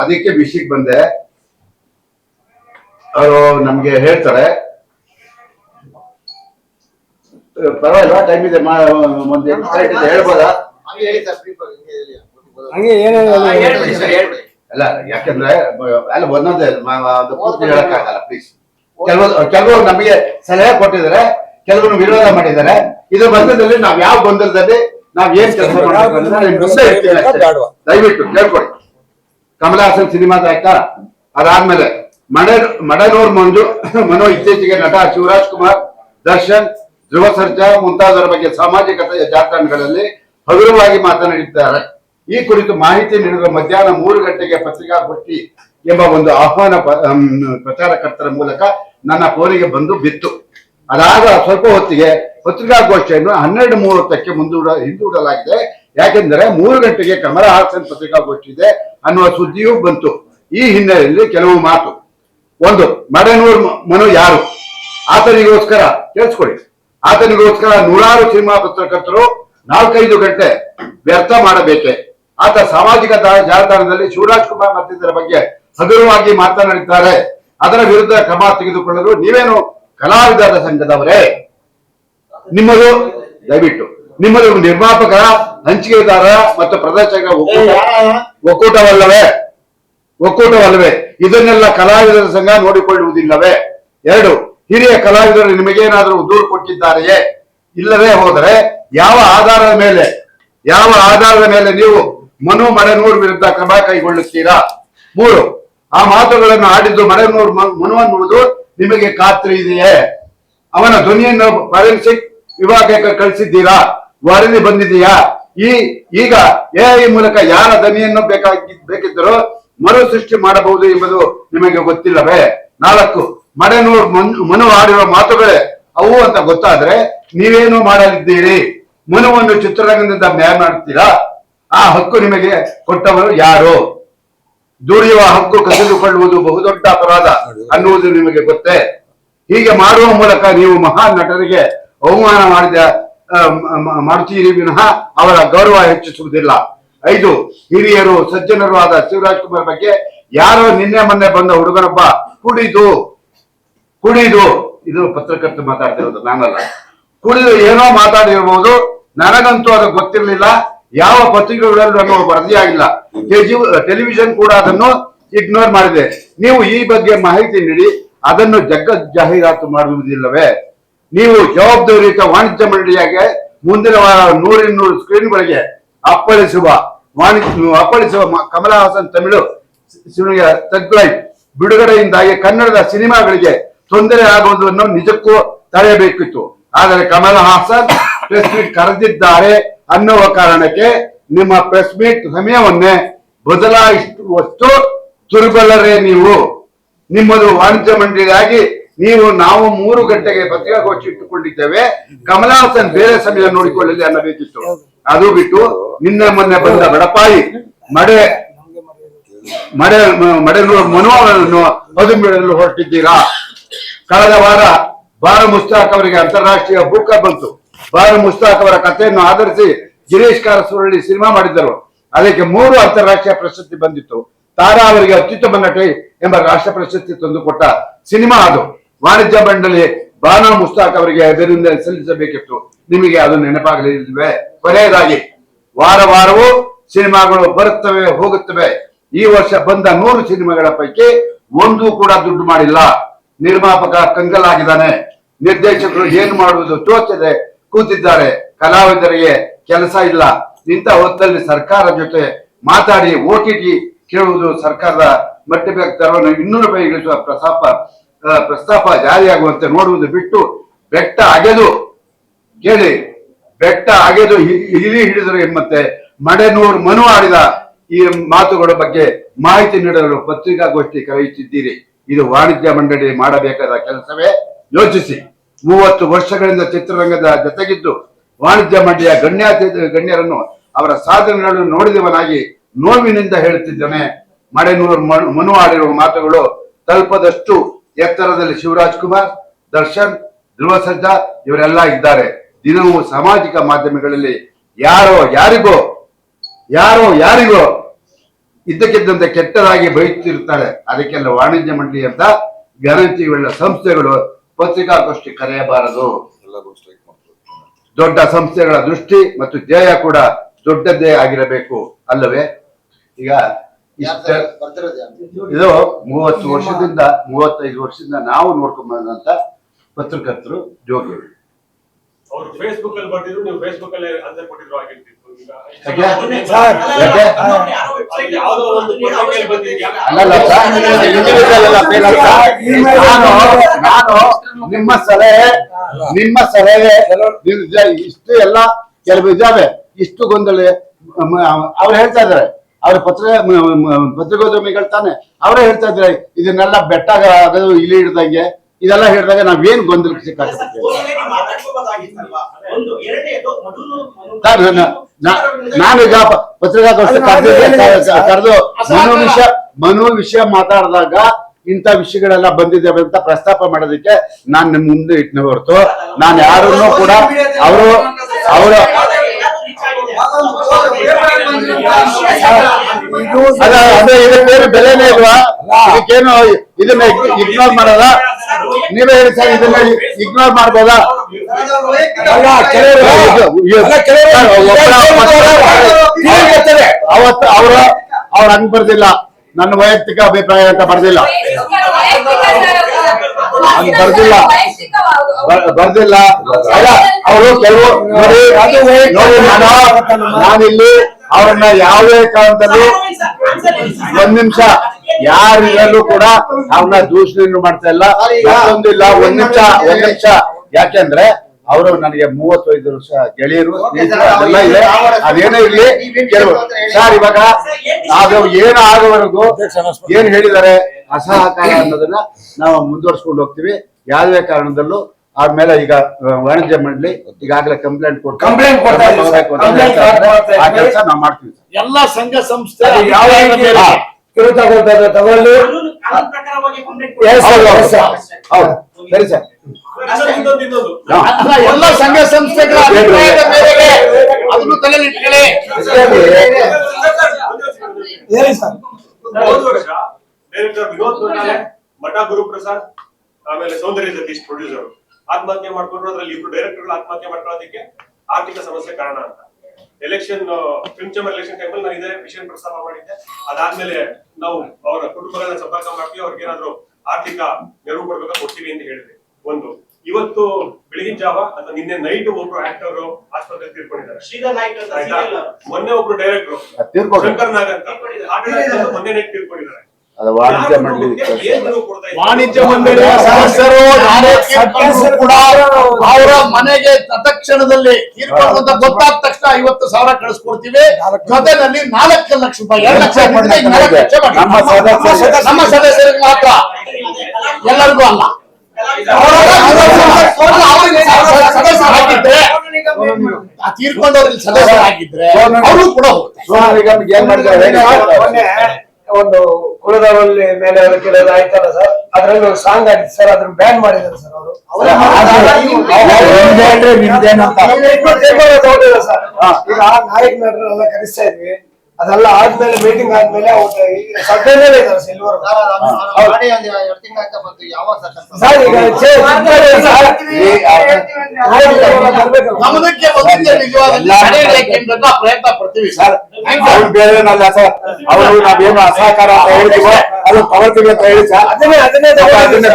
ಅದಕ್ಕೆ ವಿಷಯಕ್ಕೆ ಬಂದೆ. ಅವರು ನಮ್ಗೆ ಹೇಳ್ತಾರೆ. ಪರವಾಗಿಲ್ಲ ಟೈಮ್ ಇದೆ ಹೇಳ್ಬೋದಾ? ಹಂಗೆ. ಅಲ್ಲ ಯಾಕಂದ್ರೆ ಅಲ್ಲ ಒಂದೊಂದೇ ಪೂರ್ತಿ ಹೇಳಕ್ಕಾಗಲ್ಲ ಪ್ಲೀಸ್ ಕೆಲವರು ಕೆಲವರು ನಮಗೆ ಸಲಹೆ ಕೊಟ್ಟಿದ್ದಾರೆ ಕೆಲವರು ವಿರೋಧ ಮಾಡಿದ್ದಾರೆ. ಇದ್ರ ಮಧ್ಯದಲ್ಲಿ ನಾವ್ ಯಾವ ಗೊಂದಲದಲ್ಲಿ ನಾವ್ ಏನ್ ಕೆಲಸ? ದಯವಿಟ್ಟು ಕೇಳ್ಕೊಡಿ. ಕಮಲಹಾಸನ್ ಸಿನಿಮಾದ ಆಯ್ತಾ ಅದಾದ್ಮೇಲೆ ಮಡೆ ಮಡನೂರ್ ಮಂಜು, ಮನೋ ಇತ್ತೀಚೆಗೆ ನಟ ಶಿವರಾಜ್ ಕುಮಾರ್, ದರ್ಶನ್, ಧ್ರುವ ಸರ್ಜಾ ಮುಂತಾದವರ ಬಗ್ಗೆ ಸಾಮಾಜಿಕ ಜಾಲತಾಣಗಳಲ್ಲಿ ಹಗುರವಾಗಿ ಮಾತನಾಡಿದ್ದಾರೆ. ಈ ಕುರಿತು ಮಾಹಿತಿ ನೀಡಿದ ಮಧ್ಯಾಹ್ನ ಮೂರು ಗಂಟೆಗೆ ಪತ್ರಿಕಾಗೋಷ್ಠಿ ಎಂಬ ಒಂದು ಆಹ್ವಾನ ಪ್ರಚಾರಕರ್ತರ ಮೂಲಕ ನನ್ನ ಫೋನಿಗೆ ಬಂದು ಬಿತ್ತು. ಅದಾದ ಸ್ವಲ್ಪ ಹೊತ್ತಿಗೆ ಪತ್ರಿಕಾಗೋಷ್ಠಿಯನ್ನು ಹನ್ನೆರಡು ಮೂವತ್ತಕ್ಕೆ ಮುಂದೂಡ, ಹಿಂದೂಡಲಾಗಿದೆ. ಯಾಕೆಂದರೆ ಮೂರು ಗಂಟೆಗೆ ಕಮಲ ಹಾಸನ್ ಪತ್ರಿಕಾಗೋಷ್ಠಿ ಇದೆ ಅನ್ನುವ ಸುದ್ದಿಯೂ ಬಂತು. ಈ ಹಿನ್ನೆಲೆಯಲ್ಲಿ ಕೆಲವು ಮಾತು. ಒಂದು, ಮಡನೂರ್ ಮನು ಯಾರು? ಆತನಿಗೋಸ್ಕರ ಕೇಳಿಸ್ಕೊಳ್ಳಿ. ಆತನಿಗೋಸ್ಕರ ನೂರಾರು ಸಿನಿಮಾ ಪತ್ರಕರ್ತರು ನಾಲ್ಕೈದು ಗಂಟೆ ವ್ಯರ್ಥ ಮಾಡಬೇಕೆ? ಆತ ಸಾಮಾಜಿಕ ಜಾಲತಾಣದಲ್ಲಿ ಶಿವರಾಜ್ ಕುಮಾರ್ ಮತ್ತಿತರ ಬಗ್ಗೆ ಹಗುರವಾಗಿ ಮಾತನಾಡಿದ್ದಾರೆ. ಅದರ ವಿರುದ್ಧ ಕ್ರಮ ತೆಗೆದುಕೊಳ್ಳಲು ನೀವೇನು ಕಲಾವಿದರ ಸಂಘದವರೇ? ನಿಮ್ಮದು, ದಯವಿಟ್ಟು, ನಿಮ್ಮದು ನಿರ್ಮಾಪಕರ ಹಂಚಿಕೆದಾರ ಮತ್ತು ಪ್ರದರ್ಶಕ? ಒಕ್ಕೂಟವಲ್ಲವೇ? ಒಕ್ಕೂಟವಲ್ಲವೇ? ಇದನ್ನೆಲ್ಲ ಕಲಾವಿದರ ಸಂಘ ನೋಡಿಕೊಳ್ಳುವುದಿಲ್ಲವೇ? ಎರಡು ಹಿರಿಯ ಕಲಾವಿದರು ನಿಮಗೇನಾದರೂ ದೂರು ಕೊಟ್ಟಿದ್ದಾರೆಯೇ? ಇಲ್ಲವೇ ಹೋದರೆ ಯಾವ ಆಧಾರದ ಮೇಲೆ ಯಾವ ಆಧಾರದ ಮೇಲೆ ನೀವು ಮನು ಮಡನೂರ್ ವಿರುದ್ಧ ಕ್ರಮ ಕೈಗೊಳ್ಳುತ್ತೀರಾ? ಮೂರು ಆ ಮಾತುಗಳನ್ನು ಆಡಿದ್ದು ಮಡನೂರ್ ಮನು ಅನ್ನುವುದು ನಿಮಗೆ ಖಾತ್ರಿ ಇದೆಯೇ? ಅವನ ಧ್ವನಿಯನ್ನು ಫಾರೆನ್ಸಿಕ್ ವಿಭಾಗಕ್ಕೆ ಕಳಿಸಿದ್ದೀರಾ? ವರದಿ ಬಂದಿದೆಯಾ? ಈ, ಈಗ ಎಐ ಮೂಲಕ ಯಾರ ದನಿಯನ್ನು ಬೇಕಾಗಿ, ಬೇಕಿದ್ದರೂ ಮರು ಸೃಷ್ಟಿ ಮಾಡಬಹುದು ಎಂಬುದು ನಿಮಗೆ ಗೊತ್ತಿಲ್ಲವೇ? ನಾಲ್ಕು, ಮಡೆನೂರ್ ಮನ್- ಆಡಿರುವ ಮಾತುಗಳೇ ಅವು ಅಂತ ಗೊತ್ತಾದ್ರೆ ನೀವೇನು ಮಾಡಲಿದ್ದೀರಿ? ಮನುವನ್ನು ಚಿತ್ರರಂಗದಿಂದ ಬ್ಯಾನ್ ಮಾಡ್ತೀರಾ? ಆ ಹಕ್ಕು ನಿಮಗೆ ಕೊಟ್ಟವರು ಯಾರು? ದುಡಿಯುವ ಹಕ್ಕು ಕಸಿದುಕೊಳ್ಳುವುದು ಬಹುದೊಡ್ಡ ಅಪರಾಧ ಅನ್ನುವುದು ನಿಮಗೆ ಗೊತ್ತೇ? ಹೀಗೆ ಮಾಡುವ ಮೂಲಕ ನೀವು ಮಹಾನ್ ನಟರಿಗೆ ಅವಮಾನ ಮಾಡಿದ ಮಾಡುತ್ತೀರಿ ವಿನಃ ಅವರ ಗೌರವ ಹೆಚ್ಚಿಸುವುದಿಲ್ಲ. ಐದು, ಹಿರಿಯರು, ಸಜ್ಜನರು ಆದ ಶಿವರಾಜ್ ಕುಮಾರ್ ಬಗ್ಗೆ ಯಾರೋ ನಿನ್ನೆ ಮೊನ್ನೆ ಬಂದ ಹುಡುಗನೊಬ್ಬ ಕುಡಿದು ಕುಡಿದು, ಇದು ಪತ್ರಕರ್ತ ಮಾತಾಡ್ತಿರೋದು, ನಾನಲ್ಲ. ಕುಡಿದು ಏನೋ ಮಾತಾಡಿರಬಹುದು ನನಗಂತೂ ಅದು ಗೊತ್ತಿರಲಿಲ್ಲ, ಯಾವ ಪತ್ರಿಕೆಗಳಲ್ಲೂ ಅನ್ನೋ ವರದಿಯಾಗಿಲ್ಲ ಆಗಿಲ್ಲ. ಟೆಲಿವಿಷನ್ ಕೂಡ ಅದನ್ನು ಇಗ್ನೋರ್ ಮಾಡಿದೆ. ನೀವು ಈ ಬಗ್ಗೆ ಮಾಹಿತಿ ನೀಡಿ, ಅದನ್ನು ಜಗ್ಗ ಜಾಹೀರಾತು ಮಾಡುವುದಿಲ್ಲವೇ? ನೀವು ಜವಾಬ್ದಾರಿಯುತ ವಾಣಿಜ್ಯ ಮಂಡಳಿಯಾಗಿ ಮುಂದಿನ ವಾರ ನೂರಿನ್ನೂರು ಸ್ಕ್ರೀನ್ಗಳಿಗೆ ಅಪ್ಪಳಿಸುವ ವಾಣಿಜ್ಯ ಅಪ್ಪಳಿಸುವ ಕಮಲ ಹಾಸನ್ ತಮಿಳು ತಗ್ಲೈಟ್ ಬಿಡುಗಡೆಯಿಂದಾಗಿ ಕನ್ನಡದ ಸಿನಿಮಾಗಳಿಗೆ ತೊಂದರೆ ಆಗುವುದನ್ನು ನಿಜಕ್ಕೂ ತಡೆಯಬೇಕಿತ್ತು. ಆದರೆ ಕಮಲ ಹಾಸನ್ ಪ್ರೆಸ್ ಮೀಟ್ ಕರೆದಿದ್ದಾರೆ ಅನ್ನುವ ಕಾರಣಕ್ಕೆ ನಿಮ್ಮ ಪ್ರೆಸ್ ಮೀಟ್ ಸಮಯವನ್ನೇ ಬದಲಾಯಿಸುವಷ್ಟು ದುರ್ಬಲರೇ ನೀವು. ನಿಮ್ಮದು ವಾಣಿಜ್ಯ ಮಂಡಳಿಯಾಗಿ ನೀವು ನಾವು ಮೂರು ಗಂಟೆಗೆ ಪತ್ರಿಕಾಗೋಷ್ಠಿ ಇಟ್ಟುಕೊಂಡಿದ್ದೇವೆ. ಕಮಲಾಸನ್ ಬೇರೆ ಸಮಯ ನೋಡಿಕೊಳ್ಳಲಿ ಅನ್ನಬೇಕಿತ್ತು ಅದು ಬಿಟ್ಟು ನಿನ್ನೆ ಮೊನ್ನೆ ಬಂದ ಬಡಪಾಯಿ, ಮಡೆ ಮಡೆ, ಮಡೆನೂರು ಮನೋಹರನ್ನು ಬದುಬಿಡಲು ಹೊರಟಿದ್ದೀರಾ? ಕಳೆದ ವಾರ ಬಾರ ಮುಸ್ತಾಕ್ ಅವರಿಗೆ ಅಂತಾರಾಷ್ಟ್ರೀಯ ಬುಕ್ಕ ಬಂತು. ಬಾರು ಮುಸ್ತಾಕ್ ಅವರ ಕಥೆಯನ್ನು ಆಧರಿಸಿ ಗಿರೀಶ್ ಕಾರಸೂರಳ್ಳಿ ಸಿನಿಮಾ ಮಾಡಿದ್ದರು. ಅದಕ್ಕೆ ಮೂರು ಅಂತಾರಾಷ್ಟ್ರೀಯ ಪ್ರಶಸ್ತಿ ಬಂದಿತ್ತು. ತಾರಾ ಅವರಿಗೆ ಅತ್ಯುತ್ತಮ ನಟಿ ಎಂಬ ರಾಷ್ಟ್ರ ಪ್ರಶಸ್ತಿ ತಂದುಕೊಟ್ಟ ಸಿನಿಮಾ ಅದು. ವಾಣಿಜ್ಯ ಮಂಡಳಿ ಬಾನಾ ಮುಸ್ತಾಕ್ ಅವರಿಗೆ ಅಭಿನಂದನೆ ಸಲ್ಲಿಸಬೇಕಿತ್ತು. ನಿಮಗೆ ಅದು ನೆನಪಾಗಲಿಲ್ವೇ ಕೊನೆಯದಾಗಿ ವಾರ ವಾರವೂ ಸಿನಿಮಾಗಳು ಬರುತ್ತವೆ ಹೋಗುತ್ತವೆ. ಈ ವರ್ಷ ಬಂದ ನೂರು ಸಿನಿಮಾಗಳ ಪೈಕಿ ಒಂದು ಕೂಡ ದುಡ್ಡು ಮಾಡಿಲ್ಲ. ನಿರ್ಮಾಪಕ ಕಂಗಲಾಗಿದ್ದಾನೆ. ನಿರ್ದೇಶಕರು ಏನು ಮಾಡುವುದು ತೋಚದೆ ಕೂತಿದ್ದಾರೆ. ಕಲಾವಿದರಿಗೆ ಕೆಲಸ ಇಲ್ಲ. ಇಂಥ ಹೊತ್ತಲ್ಲಿ ಸರ್ಕಾರ ಜೊತೆ ಮಾತಾಡಿ ಓಟಿಟಿ ಕೇಳುವುದು ಸರ್ಕಾರದ ಮಟ್ಟಿಗೆ ಇನ್ನೂರು ರೂಪಾಯಿ ಇಳಿಸುವ ಪ್ರಸ್ತಾಪ ಆ, ಪ್ರಸ್ತಾಪ ಜಾರಿಯಾಗುವಂತೆ ನೋಡುವುದು ಬಿಟ್ಟು ಬೆಟ್ಟ ಅಗೆದು, ಕೇಳಿ, ಬೆಟ್ಟ ಅಗೆದು ಇಲಿ ಹಿಡಿದರು ಎಂಬಂತೆ ಮಡೆನೂರು ಮನು ಆಡಿದ ಈ ಮಾತುಗಳ ಬಗ್ಗೆ ಮಾಹಿತಿ ನೀಡಲು ಪತ್ರಿಕಾಗೋಷ್ಠಿ ಕರೆಯುತ್ತಿದ್ದೀರಿ. ಇದು ವಾಣಿಜ್ಯ ಮಂಡಳಿ ಮಾಡಬೇಕಾದ ಕೆಲಸವೇ? ಯೋಚಿಸಿ. ಮೂವತ್ತು ವರ್ಷಗಳಿಂದ ಚಿತ್ರರಂಗದ ಜೊತೆಗಿದ್ದು ವಾಣಿಜ್ಯ ಮಂಡಳಿಯ ಗಣ್ಯ ಗಣ್ಯರನ್ನು ಅವರ ಸಾಧನೆಗಳನ್ನು ನೋಡಿದವನಾಗಿ ನೋವಿನಿಂದ ಹೇಳುತ್ತಿದ್ದೇನೆ. ಮಡೆನೂರು ಮನು ಆಡಿರುವ ಮಾತುಗಳು ತಲುಪದಷ್ಟು ಎತ್ತರದಲ್ಲಿ ಶಿವರಾಜ್ ಕುಮಾರ್ ದರ್ಶನ್ ಧ್ರುವ ಸರ್ಜಾ ಇವರೆಲ್ಲ ಇದ್ದಾರೆ. ದಿನವೂ ಸಾಮಾಜಿಕ ಮಾಧ್ಯಮಗಳಲ್ಲಿ ಯಾರೋ ಯಾರಿಗೋ ಯಾರೋ ಯಾರಿಗೋ ಇದ್ದಕ್ಕಿದ್ದಂತೆ ಕೆಟ್ಟದಾಗಿ ಬೈಯುತ್ತಿರುತ್ತಾಳೆ ಅದಕ್ಕೆಲ್ಲ ವಾಣಿಜ್ಯ ಮಂಡಳಿ ಅಂತ ಗ್ಯಾರಂಟಿಯುಳ್ಳ ಸಂಸ್ಥೆಗಳು ಪತ್ರಿಕಾಗೋಷ್ಠಿ ಕರೆಯಬಾರದು. ದೊಡ್ಡ ಸಂಸ್ಥೆಗಳ ದೃಷ್ಟಿ ಮತ್ತು ಧ್ಯೇಯ ಕೂಡ ದೊಡ್ಡದೇ ಆಗಿರಬೇಕು ಅಲ್ಲವೇ? ಈಗ? ಇದು ಮೂವತ್ತು ವರ್ಷದಿಂದ ಮೂವತ್ತೈದು ವರ್ಷದಿಂದ ನಾವು ನೋಡ್ಕೊಂಡ್ ಬಂದಂತ ಪತ್ರಕರ್ತರು ಜೋಗಿ ಅವ್ರು ಫೇಸ್ಬುಕ್ ಅಲ್ಲಿ ಬರ್ತಿದ್ರು ನೀವು ಫೇಸ್ಬುಕ್ ಅಲ್ಲಿ ಆನ್ಸರ್ ಕೊಟ್ಟಿದ್ರು ಆಗಿರ್ತಿತ್ತು. ನಾನು ನಿಮ್ಮ ಸಲಹೆ ನಿಮ್ಮ ಸಲಹೆ ಇಷ್ಟು ಎಲ್ಲ ಕೆಲವು ಇದಾವೆ ಇಷ್ಟು ಗೊಂದಲ ಅವ್ರು ಹೇಳ್ತಾ ಇದಾರೆ ಅವ್ರ ಪತ್ರ ಪತ್ರಿಕೋದ್ಯಮಿಗಳು ತಾನೆ ಅವರೇ ಹೇಳ್ತಾ ಇದ್ರೆ ಇದನ್ನೆಲ್ಲ ಬೆಟ್ಟ ಅದು ಇಲ್ಲಿ ಹಿಡ್ದಂಗೆ ಇದೆಲ್ಲ ಹೇಳಿದಾಗ ನಾವೇನ್ ಗೊಂದಲಕ್ಕೆ ನಾನೀಗ ಪತ್ರಿಕಾಗೋಷ್ಠಿ ಕರೆದು ಮನು ವಿಷಯ ಮನು ವಿಷಯ ಮಾತಾಡಿದಾಗ ಇಂಥ ವಿಷಯಗಳೆಲ್ಲ ಬಂದಿದ್ದಾವೆ ಅಂತ ಪ್ರಸ್ತಾಪ ಮಾಡೋದಕ್ಕೆ ನಾನ್ ನಿಮ್ ಮುಂದೆ ಇಟ್ನ ಹೊರತು ನಾನು ಯಾರನ್ನೂ ಕೂಡ ಅವರು ಅವರು ಅದ ಅದೇ ಇದಕ್ಕೇನು ಬೆಲೆನೇ ಇಲ್ವಾ? ಇದಕ್ಕೇನು ಇದನ್ನ ಇಗ್ನೋರ್ ಮಾಡಲ್ಲ ನೀವೇ ಹೇಳಿ ಸರ್ ಇದನ್ನ ಇಗ್ನೋರ್ ಮಾಡ್ಬೋದಾ? ಅವತ್ತು ಅವರ ಅವ್ರ ಹಂಗ್ ಬರ್ದಿಲ್ಲ. ನನ್ನ ವೈಯಕ್ತಿಕ ಅಭಿಪ್ರಾಯ ಅಂತ ಬರ್ದಿಲ್ಲ. ಹಂಗ್ ಬರ್ದಿಲ್ಲ. ಬರ್ದಿಲ್ಲ. ಅಲ್ಲ ಅವರು ಕೆಲವು ನೋಡಿ ನೋಡಿ ನಾನು ನಾನಿಲ್ಲಿ ಅವ್ರನ್ನ ಯಾವುದೇ ಕಾರಣದಲ್ಲೂ ಒಂದ್ ನಿಮಿಷ. ಯಾರಿಲ್ಲೂ ಕೂಡ ಅವ್ರನ್ನ ದೂಷಣೆಯನ್ನು ಮಾಡ್ತಾ ಇಲ್ಲ. ಒಂದಿಲ್ಲ ಒಂದ್ ನಿಮಿಷ ಒಂದ್ ನಿಮಿಷ. ಯಾಕೆಂದ್ರೆ ಅವರು ನನಗೆ ಮೂವತ್ತೈದು ವರ್ಷ ಗೆಳೆಯರು ಅದೆಲ್ಲ ಇದೆ. ಅದೇನೇ ಇರ್ಲಿ. ಕೆಲವು ಸರ್ ಇವಾಗ ಅದು ಏನು ಆಗೋವರೆಗೂ ಏನ್ ಹೇಳಿದ್ದಾರೆ? ಅಸಹಕಾರ ಅನ್ನೋದನ್ನ ನಾವು ಮುಂದುವರ್ಸ್ಕೊಂಡು ಹೋಗ್ತೀವಿ. ಯಾವುದೇ ಕಾರಣದಲ್ಲೂ ಆದ್ಮೇಲೆ ಈಗ ವಾಣಿಜ್ಯ ಮಂಡಳಿ ಈಗಾಗಲೇ ಕಂಪ್ಲೇಂಟ್ ಮಾಡ್ತಾ ಆ ಕೆಲಸ ನಾವು ಮಾಡ್ತೀವಿ. ಎಲ್ಲ ಸಂಘ ಸಂಸ್ಥೆ ಯಾವ ತಗೊಳ್ಳಿ. ಕಂಪ್ಲೇಂಟ್ ಹೌದು, ಸರಿ ಸರ್ ಎಲ್ಲ ಸಂಘ ಸಂಸ್ಥೆಗಳ ಅಭಿಪ್ರಾಯದ ಮೇರೆಗೆ ಅದನ್ನು ತಲೆಯಲ್ಲಿ ಇಟ್ಕೊಳ್ಳಿ. ಹೇಳಿ. ಸರ್. ಡೈರೆಕ್ಟರ್ ವಿನೋದ್ ಗೊಂಡಾಲೆ ಮಠ ಗುರುಪ್ರಸಾದ್ ಆಮೇಲೆ ಸೌಂದರ್ಯ ಸತೀಶ್ ಪ್ರೊಡ್ಯೂಸರ್ ಆತ್ಮಹತ್ಯೆ ಮಾಡ್ಕೊಂಡ್ರು ಅದ್ರಲ್ಲಿ ಇಬ್ರು ಡೈರೆಕ್ಟರ್ ಆತ್ಮಹತ್ಯೆ ಮಾಡ್ಕೊಳ್ಳೋದಕ್ಕೆ ಆರ್ಥಿಕ ಸಮಸ್ಯೆ ಕಾರಣ ಅಂತ. ಎಲೆಕ್ಷನ್ ಫಿಲ್ಮ್ ಚೇಂಬರ್ ಎಲೆಕ್ಷನ್ ಟೈಮಲ್ಲಿ ನಾನು ಇದೇ ವಿಷಯ ಪ್ರಸ್ತಾಪ ಮಾಡಿದ್ದೆ. ಅದಾದ್ಮೇಲೆ ನಾವು ಅವರ ಕುಟುಂಬಗಳನ್ನ ಸಂಪರ್ಕ ಮಾಡ್ತೀವಿ ಅವ್ರಿಗೆ ಏನಾದ್ರು ಆರ್ಥಿಕ ನೆರವು ಕೊಡ್ಬೇಕಾ ಕೊಡ್ತೀವಿ ಅಂತ ಹೇಳಿದೆ. ಒಂದು. ಇವತ್ತು ಬೆಳಗಿನ ಜಾವ ಅಥವಾ ನಿನ್ನೆ ನೈಟ್ ಒಬ್ರು ಆಕ್ಟರ್ ಆಸ್ಪತ್ರೆ ತೀರ್ಕೊಂಡಿದ್ದಾರೆ. ಮೊನ್ನೆ ಒಬ್ರು ಡೈರೆಕ್ಟರ್ ಶಂಕರ್ ನಾಗ್ ಅಂತ. ಮೊನ್ನೆ ನೈಟ್ ತೀರ್ಕೊಂಡಿದ್ದಾರೆ. ಅದು ವಾಣಿಜ್ಯ ಮಂಡಳಿ? ವಾಣಿಜ್ಯ ಮಂಡಳಿಯ ಸದಸ್ಯರು ಯಾರೇ ಕೂಡ ಅವರ ಮನೆಗೆ ತತ್ಕ್ಷಣದಲ್ಲಿ ತೀರ್ಮಾನ ಅಂತ ಗೊತ್ತಾದ ತಕ್ಷಣ ಐವತ್ತು ಸಾವಿರ ಕಳಿಸ್ಕೊಡ್ತೀವಿ. ಜೊತೆನಲ್ಲಿ ನಾಲ್ಕು ಲಕ್ಷ ರೂಪಾಯಿ ಎರಡು ಲಕ್ಷ. ನಮ್ಮ ಸದಸ್ಯರಿಗೆ- ನಮ್ಮ ಸದಸ್ಯರಿಗೆ ಮಾತ್ರ. ಎಲ್ಲರಿಗೂ ಅಲ್ಲ. ತೀರ್ಕೊಂಡವ್ರಿಗೆ ಸದಸ್ಯರಾಗಿದ್ರೆ ಅವರು ಕೂಡ ಹೋಗ್ತಾರೆ. ಒಂದು ಕುಲದವರಲ್ಲಿ ಮೇಲೆ ಅವರು ಕೆಲವರು ಆಯ್ತಲ್ಲ ಸರ್ ಅದ್ರಲ್ಲಿ ಒಂದು ಸಾಂಗ್ ಆಗಿತ್ತು ಸರ್ ಅದನ್ನ ಬ್ಯಾನ್ ಮಾಡಿದ್ರು ಸರ್ ಅವರು. ಈಗ ನಾಯಕ ನಟರೆಲ್ಲ ಕರೆಸ್ತಾ ಇದ್ವಿ. ಅದೆಲ್ಲ ಆದ್ಮೇಲೆ ಮೀಟಿಂಗ್ ಆದ್ಮೇಲೆ ಸದ್ಯದಲ್ಲೇ ಇದ್ದಾರೆ ಸಿಲ್ವರ್ ಸರ್ ಚೇ- ಸರ್, ಪ್ರಯತ್ನ ಪಡ್ತೀವಿ ಅವ್ರು ಬೇರೆನಲ್ಲ ಸರ್. ಅವರು ನಾವೇನು ಅಸಹಕಾರ ಅಂತ ಹೇಳ್ತೀವೋ ಅದು ತಗೊಳ್ತೀವಿ ಅಂತ ಹೇಳಿ ಸರ್. ಅದನ್ನೇ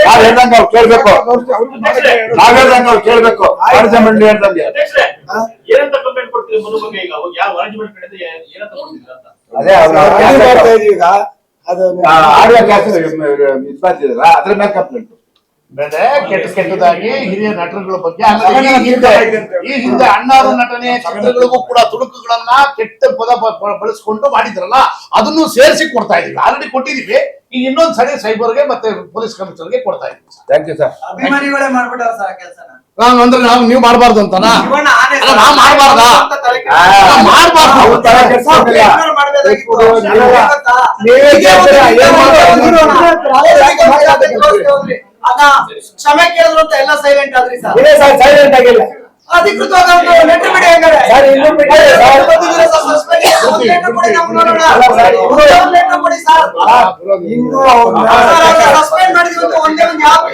ನಾವ್ ಹೇಳ್ದಂಗ ಅವ್ರು ಕೇಳ್ಬೇಕು. ನಾವ್ ಹೇಳ್ದಂಗ ಅವ್ರು ಕೇಳ್ಬೇಕು. ವಾಣಿಜ್ಯ ಮಂಡಳಿ ಹೇಳ್ದಂಗೆ ಬಗ್ಗೆ ಈಗ ಅವಾಗ ಯಾವ ವಾಣಿಜ್ಯ ಮಂಡಳಿ ಏನಂತ ಕೊಡ್ತಿದ್ರ ಅಂತ. ಅದೇ ಅವ್ರು ಅದು ಮಾಡ್ತಾ ಇದೀವಿ ಈಗ. ಅದು ಆಡಿಯೋ ಕ್ಲಾಸ್ ಇದು ಮಾಡ್ತಿದಾರ ಅದ್ರ ಮೇಲೆ ಕಂಪ್ಲೇಂಟ್ ಬೆಲೆ ಕೆಟ್ಟ ಕೆಟ್ಟದಾಗಿ ಹಿರಿಯ ನಟರುಗಳ ಬಗ್ಗೆ ಆಮೇಲೆ ಈ ಹಿಂದೆ ಈ ಹಿಂದೆ ಅಣ್ಣಾರು ನಟನೆ ಚಿತ್ರಗಳಿಗೂ ಕೂಡ ತುಣುಕುಗಳನ್ನ ಕೆಟ್ಟ ಪದ ಬ- ಬ- ಬಳಸ್ಕೊಂಡು ಮಾಡಿದ್ರಲ್ಲ ಅದನ್ನು ಸೇರಿಸಿ ಕೊಡ್ತಾ ಇದೀವಿ ಆಲ್ರೆಡಿ ಕೊಟ್ಟಿದೀವಿ ಈಗ ಇನ್ನೊಂದ್ ಸರಿ ಸೈಬರ್ಗೆ ಮತ್ತೆ ಪೊಲೀಸ್ ಕಮಿಷನರ್ಗೆ ಕೊಡ್ತಾ ಇದೀವಿ ಥ್ಯಾಂಕ್ ಯು ಸರ್ ಅಭಿಮಾನಿಗಳೇ ಮಾಡ್ಬಿಟ್ಟಾರ ಸರ್ ಕೆಲಸನ. ಅಂದ್ರೆ ನಾವು ನೀವು ಮಾಡಬಾರ್ದು ಅಂತನಾ? ಮಾಡ್ಬಾರ್ದಾ? ಮಾಡ್ಬಾರ್ದು. ಕ್ಷಮೆ ಕೇಳಿದ್ರು ಅಂತ ಎಲ್ಲ ಸೈಲೆಂಟ್ ಆದ್ರಿ ಸರ್ ಸೈಲೆಂಟ್ ಆಗಿಲ್ಲ. ಅಧಿಕೃತವಾಗಿ ಒಂದು ಲೆಟರ್ ಬಿಡಿ ಹಂಗಾರೆ. ಸರ್, ಇನ್ನೂ ಬಿಟ್ಟಿದೆ ಸರ್. ಬಂದಿದ್ದೀರಾ ಸರ್ suspend? ಒಂದು letter ಕೊಡಿ ನಮ್ಗೆ ನೋಡೋಣ. ಅಲ್ಲ ಸರ್, ಇದು- ಒಂದು letter ಕೊಡಿ. ಸರ್. ಇನ್ನೂ ಅವ್ರನ್ನ ಸರ್, ಅವ್ರನ್ನ suspend ಮಾಡಿದೀವಿ ಅಂತ ಒಂದೇ ಒಂದು ಯಾವ-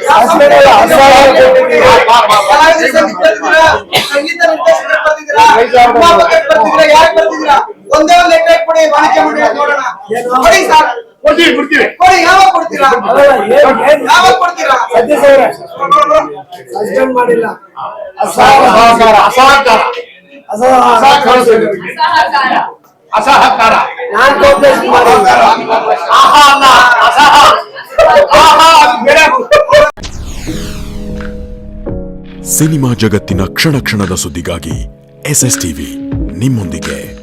ಒಂದೇ ಒಂದು ಲೆಟರ್ ಕೊಡಿ ವಾಣಿಜ್ಯ ಮಂಡಳಿ ನೋಡೋಣ ಕೊಡಿ ಸರ್ ಕೊಡ್ತೀವಿ ಬಿಡ್ತೀವಿ ಕೊಡಿ ಯಾವಾಗ ಕೊಡ್ತೀರಾ ಯಾವಾಗ ಕೊಡ್ತೀರಾ ಸತೀಶ್ ಅವರೇ ಸಸ್ಪೆಂಡ್ ಮಾಡಿಲ್ಲ ಅಸಹಕಾರ ಅಸಹಕಾರ ಅಸಹ- ಅಸಹಕಾರ ಅಸಹಕಾರ ನಾನ್ ಕೋಪರೇಟ್ ಮಾಡಿಲ್ಲ ಆಹಾ ಅಲ್ಲ ಅಸಹ. ಆಹಾ ಅದು ಬೇರೆ ಸಿನಿಮಾ ಜಗತ್ತಿನ ಕ್ಷಣ ಕ್ಷಣದ ಸುದ್ದಿಗಾಗಿ ಎಸ್ ಎಸ್ ಟಿವಿ ನಿಮ್ಮೊಂದಿಗೆ.